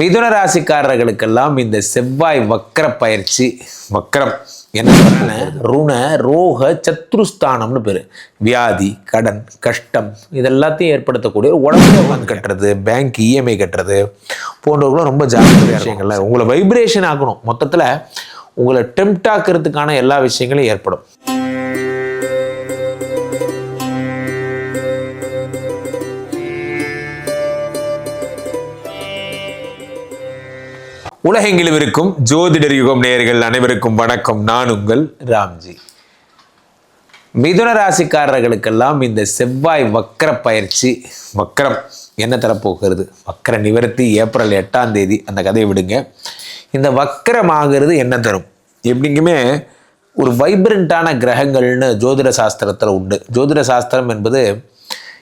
மிதுன ராசிக்காரர்களுக்கெல்லாம் இந்த செவ்வாய் வக்கர பயிற்சி வக்கரம். என்ன ருண ரோக சத்ருஸ்தானம்னு பேர். வியாதி கடன் கஷ்டம் இதெல்லாத்தையும் ஏற்படுத்தக்கூடிய உடம்பு உட்காந்து கட்டுறது பேங்க் இஎம்ஐ கட்டுறது போன்றவர்களும் ரொம்ப ஜாக்கிரதையாக விஷயங்கள்ல உங்களை வைப்ரேஷன் ஆக்கணும். மொத்தத்தில் உங்களை டெம்ட் ஆக்கிறதுக்கான எல்லா விஷயங்களும் ஏற்படும். உலகெங்கிலும் இருக்கும் ஜோதிடர் யுகம் நேர்கள் அனைவருக்கும் வணக்கம். நான் உங்கள் ராம்ஜி. மிதுன ராசிக்காரர்களுக்கெல்லாம் இந்த செவ்வாய் வக்கர பயிற்சி வக்கரம் என்ன தரப்போகிறது? வக்கர நிவர்த்தி ஏப்ரல் எட்டாம் தேதி அந்த கதையை விடுங்க. இந்த வக்கரம் ஆகிறது என்ன தரும்? எப்படிங்குமே ஒரு வைப்ரண்ட்டான கிரகங்கள்னு ஜோதிட சாஸ்திரத்தில் உண்டு. ஜோதிட சாஸ்திரம் என்பது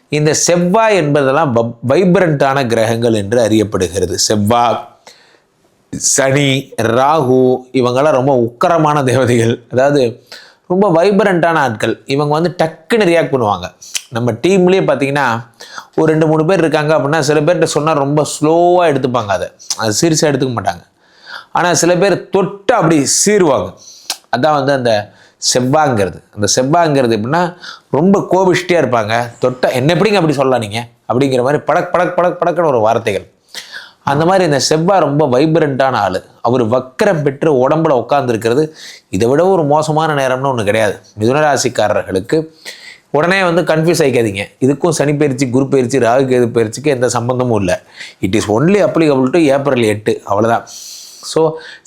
இந்த செவ்வாய் என்பதெல்லாம் வைப்ரண்ட்டான கிரகங்கள் என்று அறியப்படுகிறது. செவ்வாய் சனி ராகு இவங்கெல்லாம் ரொம்ப உக்கரமான தேவதைகள். அதாவது ரொம்ப வைப்ரண்ட்டான ஆட்கள். இவங்க வந்து டக்குன்னு ரியாக்ட் பண்ணுவாங்க. நம்ம டீம்லேயே பார்த்தீங்கன்னா ஒரு ரெண்டு மூணு பேர் இருக்காங்க அப்படின்னா சில பேர்கிட்ட சொன்னால் ரொம்ப ஸ்லோவாக எடுத்துப்பாங்க அதை. அது சீரியஸாக எடுத்துக்க மாட்டாங்க. ஆனால் சில பேர் தொட்டு அப்படி சீருவாங்க. அதான் வந்து அந்த செவ்வாங்கிறது அந்த செவ்வாங்கிறது எப்படின்னா ரொம்ப கோபிஷ்டியாக இருப்பாங்க. தொட்ட என்ன எப்படிங்க அப்படி சொல்லலாம் நீங்கள் அப்படிங்கிற மாதிரி படக் படக் படக் படக்குன்னு ஒரு வார்த்தைகள். அந்த மாதிரி இந்த செவ்வாய் ரொம்ப வைப்ரண்ட்டான ஆள். அவர் வக்கரம் பெற்று உடம்புல உட்காந்துருக்கிறது இதை விட ஒரு மோசமான நேரம்னு ஒன்று கிடையாது. மிதுனராசிக்காரர்களுக்கு உடனே வந்து கன்ஃபியூஸ் ஆகிக்காதீங்க இதுக்கும் சனி பயிற்சி குரு பயிற்சி ராகு கேது பயிற்சிக்கு எந்த சம்மந்தமும் இல்லை. It is only applicable to April எட்டு. அவ்வளோதான் ஸோ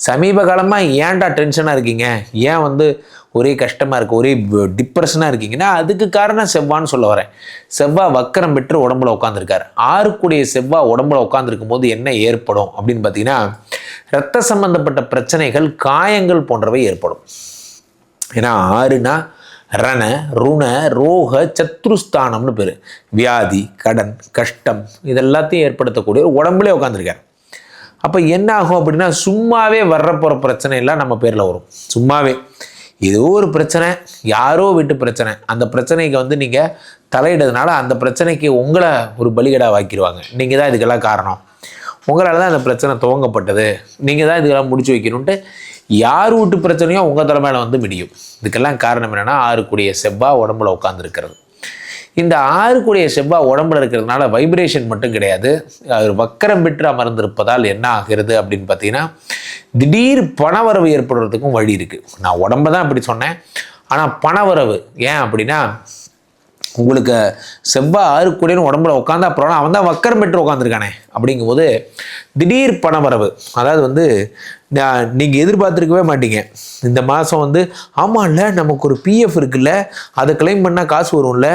சமீப காலமாக ஏன்டா டென்ஷனாக இருக்கீங்க? ஏன் வந்து ஒரே கஷ்டமாக இருக்குது ஒரே டிப்ரெஷனாக இருக்கீங்கன்னா அதுக்கு காரணம் செவ்வான்னு சொல்ல வரேன். செவ்வாய் வக்கரம் பெற்று உடம்புல உட்காந்துருக்காரு ஆறுக்குடைய செவ்வாய் உடம்புல உட்காந்துருக்கும் போது என்ன ஏற்படும் அப்படின்னு பார்த்தீங்கன்னா ரத்த சம்பந்தப்பட்ட பிரச்சனைகள் காயங்கள் போன்றவை ஏற்படும். ஏன்னா ஆறுனா ரண ருண ரோக சத்ருஸ்தானம்னு பேர். வியாதி கடன் கஷ்டம் இதெல்லாத்தையும் ஏற்படுத்தக்கூடிய உடம்புலே உட்காந்துருக்காரு அப்போ என்ன ஆகும் அப்படின்னா சும்மாவே வர்றப்போகிற பிரச்சனை எல்லாம் நம்ம பேரில் வரும். சும்மாவே. ஏதோ ஒரு பிரச்சனை யாரோ வீட்டு பிரச்சனை. அந்த பிரச்சனைக்கு வந்து நீங்கள் தலையிடுறதுனால அந்த பிரச்சனைக்கு உங்களை ஒரு பலிகடா வாக்கிடுவாங்க நீங்கள் தான் இதுக்கெல்லாம் காரணம். உங்களால் தான் அந்த பிரச்சனை துவங்கப்பட்டது. நீங்கள் தான் இதுக்கெல்லாம் முடிச்சு வைக்கணுன்ட்டு யார் வீட்டு பிரச்சனையோ உங்கள் தலைமையில் வந்து முடியும் இதுக்கெல்லாம் காரணம் என்னென்னா ஆறுக்குடிய செவ்வாய் உடம்புல உட்காந்துருக்கிறது இந்த ஆறுக்குடைய செவ்வாய் உடம்புல இருக்கிறதுனால வைப்ரேஷன் மட்டும் கிடையாது. அவர் வக்கரம் பெற்று அமர்ந்திருப்பதால் என்ன ஆகிறது அப்படின்னு பார்த்தீங்கன்னா திடீர் பணவரவு ஏற்படுறதுக்கும் வழி இருக்குது நான் உடம்ப தான் அப்படி சொன்னேன். ஆனால் பணவரவு ஏன் அப்படின்னா உங்களுக்கு செவ்வாய் ஆறு கூடன்னு உடம்புல உட்காந்தா அப்புறம் அவன் தான் வக்கரம் பெற்று உட்காந்துருக்கானே அப்படிங்கும்போது திடீர் பணவரவு. அதாவது வந்து நீங்கள் எதிர்பார்த்துருக்கவே மாட்டீங்க. இந்த மாதம் வந்து ஆமாம் இல்லை நமக்கு ஒரு பிஎஃப் இருக்குல்ல அதை கிளைம் பண்ணால் காசு வரும்ல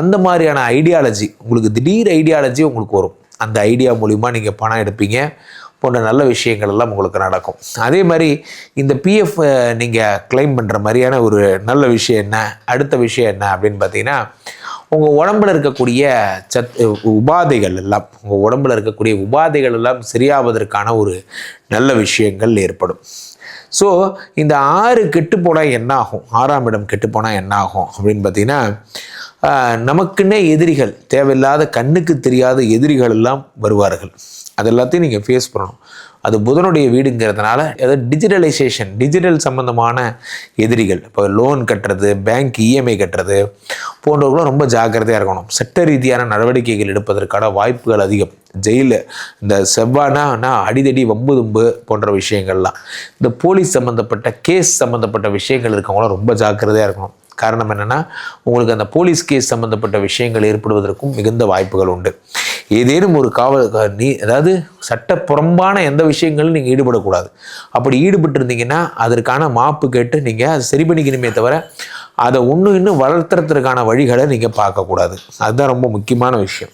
அந்த மாதிரியான ஐடியாலஜி உங்களுக்கு திடீர் ஐடியாலஜி உங்களுக்கு வரும். அந்த ஐடியா மூலிமா நீங்கள் பணம் எடுப்பீங்க. போன்ற நல்ல விஷயங்கள் எல்லாம் உங்களுக்கு நடக்கும். அதே மாதிரி இந்த பிஎஃப் நீங்கள் கிளைம் பண்ணுற மாதிரியான ஒரு நல்ல விஷயம் என்ன அடுத்த விஷயம் என்ன அப்படின்னு பார்த்தீங்கன்னா உங்கள் உடம்புல இருக்கக்கூடிய சத் உபாதைகள் எல்லாம் உங்கள் உடம்புல இருக்கக்கூடிய உபாதைகள் எல்லாம் சரியாவதற்கான ஒரு நல்ல விஷயங்கள் ஏற்படும். ஸோ இந்த ஆறு கெட்டு போனால் என்ன ஆகும் ஆறாம் இடம் கெட்டு போனால் என்ன ஆகும் அப்படின்னு பார்த்தீங்கன்னா நமக்குன்னே எதிரிகள் தேவையில்லாத கண்ணுக்கு தெரியாத எதிரிகள் எல்லாம் வருவார்கள். அது எல்லாத்தையும் நீங்கள் ஃபேஸ் பண்ணணும். அது புதனுடைய வீடுங்கிறதுனால அதாவது டிஜிட்டலைசேஷன் டிஜிட்டல் சம்மந்தமான எதிரிகள். இப்போ லோன் கட்டுறது பேங்க் இஎம்ஐ கட்டுறது போன்றவர்களும் ரொம்ப ஜாக்கிரதையாக இருக்கணும். சட்ட ரீதியான நடவடிக்கைகள் எடுப்பதற்கான வாய்ப்புகள் அதிகம். ஜெயிலில் இந்த செவ்வானா அடிதடி வம்பு தும்பு போன்ற விஷயங்கள்லாம். இந்த போலீஸ் சம்மந்தப்பட்ட கேஸ் சம்மந்தப்பட்ட விஷயங்கள் இருக்கவங்களும் ரொம்ப ஜாக்கிரதையாக இருக்கணும். காரணம் என்னென்னா உங்களுக்கு அந்த போலீஸ் கேஸ் சம்மந்தப்பட்ட விஷயங்கள் ஏற்படுவதற்கும் மிகுந்த வாய்ப்புகள் உண்டு. ஏதேனும் ஒரு காவல் நீ அதாவது சட்டப்புறம்பான எந்த விஷயங்களும் நீங்கள் ஈடுபடக்கூடாது. அப்படி ஈடுபட்டிருந்தீங்கன்னா அதற்கான மாப்பு கேட்டு நீங்கள் அதை சரி பண்ணிக்கணுமே தவிர அதை ஒன்று இன்னும் வளர்த்துறதுக்கான வழிகளை நீங்கள் பார்க்கக்கூடாது அதுதான் ரொம்ப முக்கியமான விஷயம்.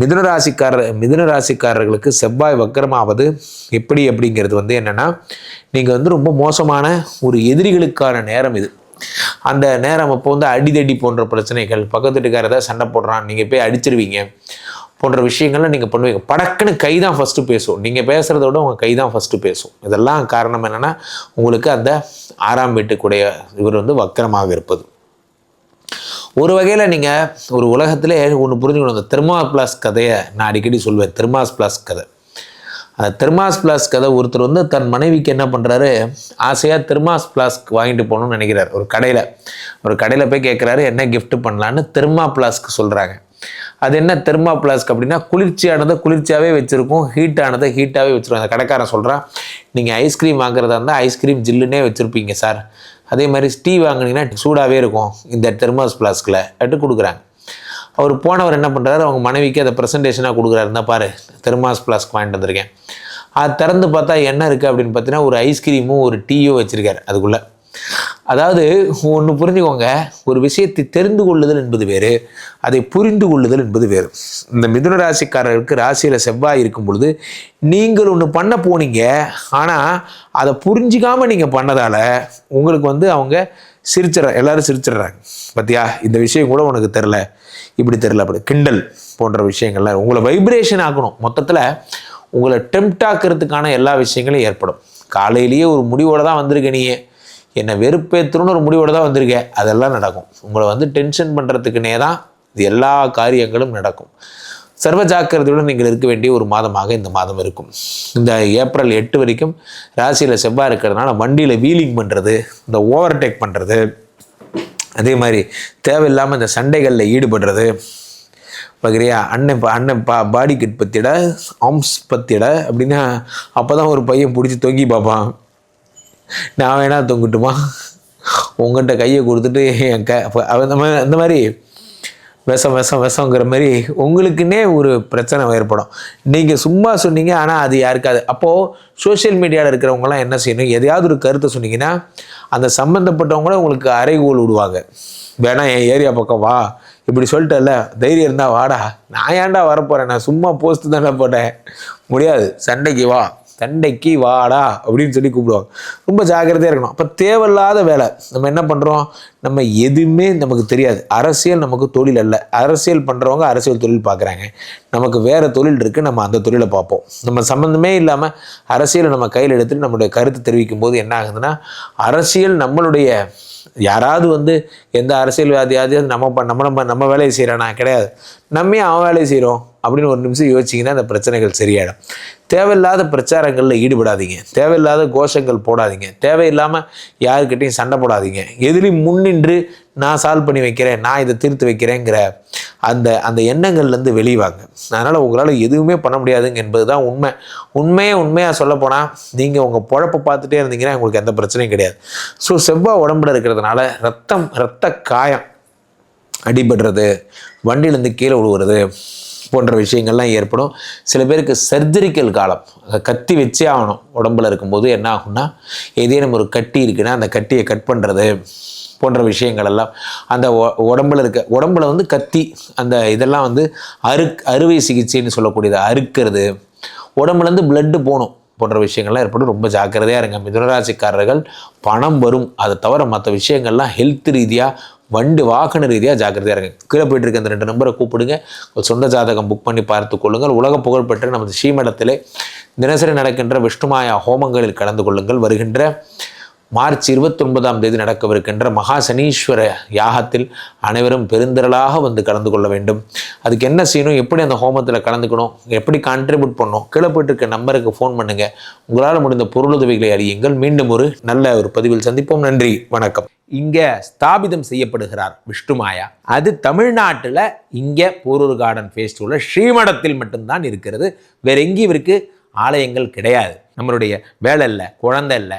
மிதுன ராசிக்காரர் மிதுன ராசிக்காரர்களுக்கு செவ்வாய் வக்கரமாவது எப்படி அப்படிங்கிறது வந்து என்னென்னா நீங்கள் வந்து ரொம்ப மோசமான ஒரு எதிரிகளுக்கான நேரம் இது. அந்த நேரம் அப்போ வந்து அடிதடி போன்ற பிரச்சனைகள் பக்கத்து வீட்டுக்கார ஏதாவது சண்டை போடுறான் நீங்கள் போய் அடிச்சிருவீங்க. போன்ற விஷயங்கள்லாம் நீங்கள் பண்ணுவீங்க. படக்குன்னு கை தான் ஃபஸ்ட்டு பேசும். நீங்கள் பேசுகிறத விட உங்கள் கை தான் ஃபஸ்ட்டு பேசும். இதெல்லாம் காரணம் என்னென்னா உங்களுக்கு அந்த ஆறாம் வீட்டுக்குடைய இவர் வந்து வக்கரமாக இருப்பது. ஒரு வகையில் நீங்கள் ஒரு உலகத்திலே ஒன்று புரிஞ்சுக்கணும். அந்த தெர்மா பிளாஸ் கதையை நான் அடிக்கடி சொல்வேன். தெர்மாஸ் பிளாஸ் கதை. அந்த தெர்மாஸ் பிளாஸ் கதை ஒருத்தர் வந்து தன் மனைவிக்கு என்ன பண்ணுறாரு ஆசையாக தெர்மாஸ் பிளாஸ்க் வாங்கிட்டு போகணும்னு நினைக்கிறார். ஒரு கடையில். ஒரு கடையில் போய் கேட்குறாரு என்ன கிஃப்ட் பண்ணலான்னு தெர்மா பிளாஸ்க்கு சொல்கிறாங்க அது என்ன தெர்மா பிளாஸ்க் அப்படின்னா குளிர்ச்சியானதை குளிர்ச்சியாகவே வச்சுருக்கும் ஹீட்டானதை ஹீட்டாகவே வச்சுருக்கும். அந்த கடைக்காரன் சொல்கிறான் நீங்கள் ஐஸ்கிரீம் வாங்குறதா இருந்தால் ஐஸ்கிரீம் ஜில்லுன்னே வச்சுருப்பீங்க சார் அதே மாதிரி டீ வாங்கினீங்கன்னா சூடாகவே இருக்கும் இந்த தெர்மாஸ் பிளாஸ்கில் அட்டு கொடுக்குறாங்க. அவர் போனவர் என்ன பண்ணுறாரு அவங்க மனைவிக்கு அதை ப்ரெசன்டேஷனாக கொடுக்குறாரு. இருந்தால் பாரு தெர்மாஸ் பிளாஸ்க் வாங்கிட்டு வந்திருக்கேன். அது திறந்து பார்த்தா என்ன இருக்குது அப்படின்னு பார்த்தீங்கன்னா ஒரு ஐஸ்கிரீமும் ஒரு டீயும் வச்சுருக்காரு அதுக்குள்ளே. அதாவது ஒன்று புரிஞ்சுக்கோங்க. ஒரு விஷயத்தை தெரிந்து கொள்ளுதல் என்பது வேறு அதை புரிந்து கொள்ளுதல் என்பது வேறு. இந்த மிதுன ராசிக்காரர்களுக்கு ராசியில் செவ்வாய் இருக்கும் பொழுது நீங்கள் ஒன்று பண்ண போனீங்க ஆனால் அதை புரிஞ்சிக்காமல் நீங்கள் பண்ணதால் உங்களுக்கு வந்து அவங்க சிரிச்சிட எல்லாரும் சிரிச்சிடுறாங்க. பார்த்தியா இந்த விஷயம் கூட உனக்கு தெரில இப்படி தெரில அப்படி. கிண்டல் போன்ற விஷயங்கள்லாம் உங்களை வைப்ரேஷன் ஆக்கணும். மொத்தத்தில் உங்களை டெம்ட் ஆக்கிறதுக்கான எல்லா விஷயங்களும் ஏற்படும். காலையிலேயே ஒரு முடிவோடு தான் வந்திருக்க நீயே. என்னை வெறுப்பேற்றணும்னு ஒரு முடிவோடு தான் வந்திருக்கேன். அதெல்லாம் நடக்கும். உங்களை வந்து டென்ஷன் பண்ணுறதுக்குனே தான் இது எல்லா காரியங்களும் நடக்கும். சர்வ ஜாக்கிரதையுடன் நீங்கள் இருக்க வேண்டிய ஒரு மாதமாக இந்த மாதம் இருக்கும். இந்த ஏப்ரல் எட்டு வரைக்கும் ராசியில் செவ்வாய் இருக்கிறதுனால வண்டியில் வீலிங் பண்ணுறது இந்த ஓவர்டேக் பண்ணுறது அதே மாதிரி தேவையில்லாமல் இந்த சண்டைகளில் ஈடுபடுறது பார்க்குறியா அண்ணன் அண்ணன் பா பாடி கிட் பற்றிட ஆம்ஸ் பற்றிட அப்படின்னா அப்போ தான் ஒரு பையன் பிடிச்சி தொங்கி பார்ப்பான். நான் வேணா தொங்கட்டுமா? உங்கள்கிட்ட கையை கொடுத்துட்டு என் க அந்த மாதிரி அந்த மாதிரி விஷம் விஷம் விஷங்கிற மாதிரி உங்களுக்குன்னே ஒரு பிரச்சனை ஏற்படும். நீங்கள் சும்மா சொன்னீங்க ஆனால் அது யாருக்காது அப்போது சோஷியல் மீடியாவில் இருக்கிறவங்கலாம் என்ன செய்யணும்? எதையாவது ஒரு கருத்தை சொன்னீங்கன்னா அந்த சம்மந்தப்பட்டவங்கள உங்களுக்கு அறைகோல் விடுவாங்க. வேணா என் ஏரியா பக்கம் வா. இப்படி சொல்லிட்டல தைரியம் இருந்தால் வாடா. நான் ஏன்டா வரப்போகிறேன் நான் சும்மா போஸ்ட் தானே போட்டேன். முடியாது. சண்டைக்கு வா. சண்டைக்கு வாடா அப்படின்னு சொல்லி கூப்பிடுவாங்க. ரொம்ப ஜாக்கிரதையாக இருக்கணும். அப்போ தேவையில்லாத வேலை. நம்ம என்ன பண்ணுறோம் நம்ம எதுவுமே நமக்கு தெரியாது. அரசியல் நமக்கு தொழில் அல்ல. அரசியல் பண்ணுறவங்க அரசியல் தொழில் பார்க்குறாங்க நமக்கு வேறு தொழில் இருக்குது நம்ம அந்த தொழிலை பார்ப்போம். நம்ம சம்மந்தமே இல்லாமல் அரசியலை நம்ம கையில் எடுத்துகிட்டு நம்மளுடைய கருத்து தெரிவிக்கும் போது என்ன ஆகுதுன்னா அரசியல் நம்மளுடைய யாராவது வந்து எந்த அரசியல்வாதியாவது நம்ம ப- நம்ம நம்ம நம்ம வேலையை செய்கிறானா கிடையாது. நம்ம ஏன் அவன் வேலையை செய்கிறோம் அப்படின்னு ஒரு நிமிஷம் யோசிச்சிங்கன்னா அந்த பிரச்சனைகள் சரியாயிடும். தேவையில்லாத பிரச்சாரங்களில் ஈடுபடாதீங்க. தேவையில்லாத கோஷங்கள் போடாதீங்க. தேவையில்லாமல் யாருக்கிட்டையும் சண்டை போடாதீங்க. எதிலையும் முன்னின்று நான் சால்வ் பண்ணி வைக்கிறேன் நான் இதை தீர்த்து வைக்கிறேங்கிற அந்த அந்த எண்ணங்கள்லேருந்து வெளிவாங்க. அதனால் உங்களால் எதுவுமே பண்ண முடியாதுங்க என்பது தான் உண்மை. உண்மையே உண்மையாக சொல்லப்போனால் நீங்கள் உங்கள் பொழப்பை பார்த்துட்டே இருந்தீங்கன்னா உங்களுக்கு எந்த பிரச்சனையும் கிடையாது. ஸோ செவ்வாய் உடம்புல இருக்கிறதுனால ரத்தம் ரத்த காயம் அடிபடுறது வண்டியிலேருந்து கீழே விழுவுறது போன்ற விஷயங்கள்லாம் ஏற்படும். சில பேருக்கு சர்ஜரிக்கல் காலம் கத்தி வச்சே ஆகணும். உடம்புல இருக்கும்போது என்ன ஆகும்னா ஏதேனும் ஒரு கட்டி இருக்குன்னா அந்த கட்டியை கட் பண்ணுறது போன்ற விஷயங்கள் எல்லாம். அந்த உடம்புல இருக்க உடம்புல வந்து கத்தி அந்த இதெல்லாம் வந்து அறு அறுவை சிகிச்சைன்னு சொல்லக்கூடியது அறுக்கிறது. உடம்புலேருந்து பிளட்டு போகணும் போன்ற விஷயங்கள்லாம் ஏற்படும். ரொம்ப ஜாக்கிரதையாக இருங்க. மிதுனராசிக்காரர்கள் பணம் வரும். அதை தவிர மற்ற விஷயங்கள்லாம் ஹெல்த் ரீதியாக வண்டி வாகன ரீதியாக ஜாக்கிரதையாக இருங்க. கீழே போயிட்டு இருக்க அந்த ரெண்டு நம்பரை கூப்பிடுங்க. உங்கள் சொந்த ஜாதகம் புக் பண்ணி பார்த்து கொள்ளுங்கள். உலக புகழ்பெற்ற நமது ஸ்ரீமடத்திலே தினசரி நடக்கின்ற விஷ்ணுமாயா ஹோமங்களில் கலந்து கொள்ளுங்கள். வருகின்ற மார்ச் இருபத்தொன்பதாம் தேதி நடக்கவிருக்கின்ற மகா சனீஸ்வர யாகத்தில் அனைவரும் பெருந்திரளாக வந்து கலந்து கொள்ள வேண்டும். அதுக்கு என்ன செய்யணும்? எப்படி அந்த ஹோமத்தில் கலந்துக்கணும்? எப்படி கான்ட்ரிபியூட் பண்ணணும்? கீழே போயிட்டு இருக்க நம்பருக்கு ஃபோன் பண்ணுங்க. உங்களால் முடிந்த பொருளுதவிகளை அறியுங்கள். மீண்டும் ஒரு நல்ல ஒரு பதிவில் சந்திப்போம். நன்றி. வணக்கம். இங்கே ஸ்தாபிதம் செய்யப்படுகிறார் விஷ்ணுமாயா அது தமிழ்நாட்டில் இங்கே போரூர் கார்டன் ஃபேஸ்டிவலில் ஸ்ரீமடத்தில் மட்டும்தான் இருக்கிறது. வேற எங்கேயும் இவருக்கு ஆலயங்கள் கிடையாது. நம்மளுடைய வேலை இல்லை குழந்தை இல்லை